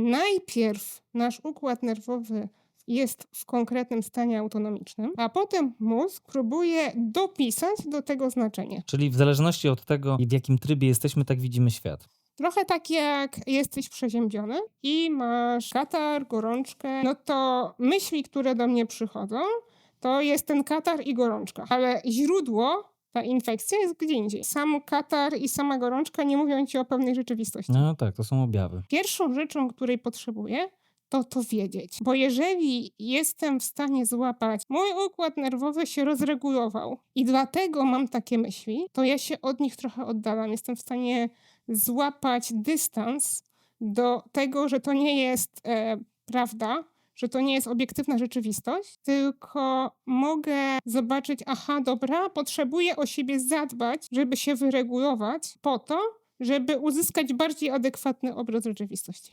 Najpierw nasz układ nerwowy jest w konkretnym stanie autonomicznym, a potem mózg próbuje dopisać do tego znaczenie. Czyli w zależności od tego, w jakim trybie jesteśmy, tak widzimy świat. Trochę tak jak jesteś przeziębiony i masz katar, gorączkę, no to myśli, które do mnie przychodzą, to jest ten katar i gorączka, ale źródło, ta infekcja jest gdzie indziej. Sam katar i sama gorączka nie mówią ci o pewnej rzeczywistości. No tak, to są objawy. Pierwszą rzeczą, której potrzebuję, to to wiedzieć. Bo jeżeli jestem w stanie złapać, mój układ nerwowy się rozregulował i dlatego mam takie myśli, to ja się od nich trochę oddalam. Jestem w stanie złapać dystans do tego, że to nie jest e, prawda, że to nie jest obiektywna rzeczywistość, tylko mogę zobaczyć, aha, dobra, potrzebuję o siebie zadbać, żeby się wyregulować po to, żeby uzyskać bardziej adekwatny obraz rzeczywistości.